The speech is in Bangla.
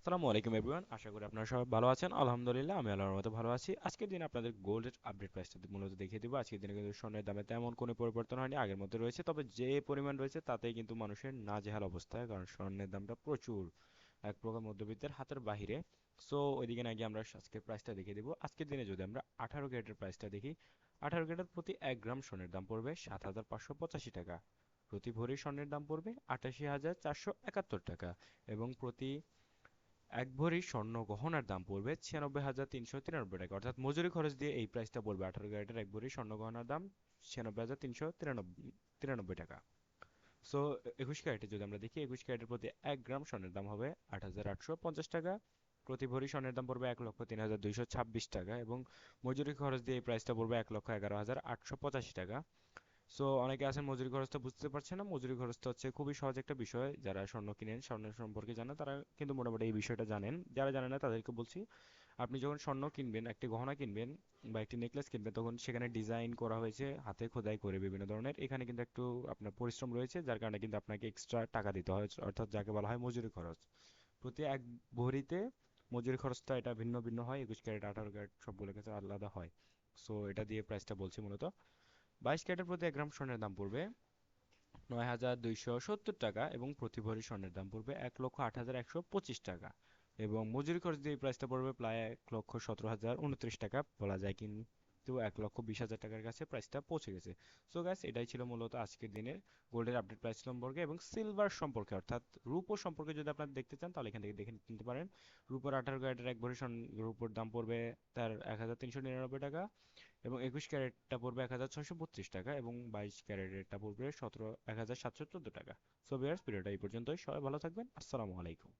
আসসালামু আলাইকুম এভরিওয়ান আশা করি আপনারা সবাই ভালো আছেন। আলহামদুলিল্লাহ, আমি আল্লাহর মতো ভালো আছি। আজকের দিন আপনাদের গোল্ডের আপডেট প্রাইসটা মূলত দেখিয়ে দিব। আজকের দিনে কিন্তু স্বর্ণের দামে তেমন কোনো পরিবর্তন হয়নি, আগের মধ্যে রয়েছে। তবে যে পরিমাণ রয়েছে তাতেই কিন্তু মানুষের নাজেহাল অবস্থা, কারণ স্বর্ণের দামটা প্রচুর এক প্রকার মধ্যবিত্তের হাতের বাহিরে। সো ওইদিকে না গিয়ে আমরা আজকের প্রাইসটা দেখিয়ে দিব। আজকের দিনে যদি আমরা আঠারো ক্যারেটের প্রাইসটা দেখি, আঠারো ক্যারেট প্রতি এক গ্রাম স্বর্ণের দাম পড়বে সাত হাজার পাঁচশো পঁচাশি টাকা। প্রতি ভরি স্বর্ণের দাম পড়বে আটাশি হাজার চারশো একাত্তর টাকা এবং প্রতি এক ভরি স্বর্ণ গহনার দাম পড়বে ছিয়ানব্বই হাজার তিনশো তিরানব্বই টাকা। অর্থাৎ মজুরি খরচ দিয়ে এই প্রাইসটা পড়বে আঠারো ক্যারেটের এক ভরি স্বর্ণ গহনার দাম ছিয়ানব্বই হাজার তিনশো তিরানব্বই তিরানব্বই টাকা। সো একুশ ক্যারেটে যদি আমরা দেখি, একুশ ক্যারেটের প্রতি এক গ্রাম স্বর্ণের দাম হবে আট হাজার আটশো পঞ্চাশ টাকা। প্রতি ভরি স্বর্ণের দাম পড়বে এক লক্ষ তিন হাজার দুইশো ছাব্বিশ টাকা এবং মজুরি খরচ দিয়ে এই প্রাইসটা পড়বে এক লক্ষ এগারো হাজার আটশো পঁচাশি টাকা। সো অনেকে আছেন মজুরি খরচটা বুঝতে পারছে না। মজুরি খরচটা হচ্ছে খুবই সহজ একটা বিষয়। যারা স্বর্ণ কিনেন, স্বর্ণের সম্পর্কে জানেন, তারা কিন্তু মোটামুটি এই বিষয়টা জানেন। যারা জানেন না, তাদেরকে বলছি, আপনি যখন স্বর্ণ কিনবেন, একটি গহনা কিনবেন বা একটি নেকলেস কিনবেন, তখন সেখানে ডিজাইন করা হয়েছে হাতে খোদাই করে বিভিন্ন ধরনের। এখানে কিন্তু একটু আপনার পরিশ্রম রয়েছে, যার কারণে কিন্তু আপনাকে এক্সট্রা টাকা দিতে হয়, অর্থাৎ যাকে বলা হয় মজুরি খরচ। প্রতি এক ভরিতে মজুরি খরচটা এটা ভিন্ন ভিন্ন হয়। একুশ ক্যারেট, আঠারো ক্যারেট সবগুলো কাছে আলাদা হয়। সো এটা দিয়ে প্রাইসটা বলছি মূলত। বাইশ ক্যারেটের প্রতি এক গ্রাম স্বর্ণের দাম পড়বে নয় হাজার দুইশো সত্তর টাকা এবং প্রতি ভরি স্বর্ণের দাম পড়বে এক লক্ষ আট হাজার একশো পঁচিশ টাকা এবং মজুরি খরচ দিয়ে প্রাইসটা পড়বে প্রায় এক লক্ষ সতেরো হাজার উনত্রিশ টাকা। বলা যায় কিন্তু এক লক্ষ বিশ হাজার টাকার কাছে প্রাইসটা পৌঁছে গেছে। সো গ্যাস এটাই ছিল মূলত আজকের দিনের গোল্ডের আপডেট প্রাইস সম্পর্কে এবং সিলভার সম্পর্কে, অর্থাৎ রূপো সম্পর্কে যদি আপনারা দেখতে চান, তাহলে এখান থেকে দেখে নিতে পারেন। রূপোর আঠারো ক্যারেটের এক ভরি রূপোর দাম পড়বে তার এক হাজার তিনশো নিরানব্বই টাকা। এবং একুশ ক্যারেটটা পড়বে এক হাজার ছশো বত্রিশ টাকা এবং বাইশ ক্যারেটেরটা পড়বে সতেরো, এক হাজার সাতশো চোদ্দ টাকা। সো ভিডিওটা এই পর্যন্তই। সবাই ভালো থাকবেন। আসসালামু আলাইকুম।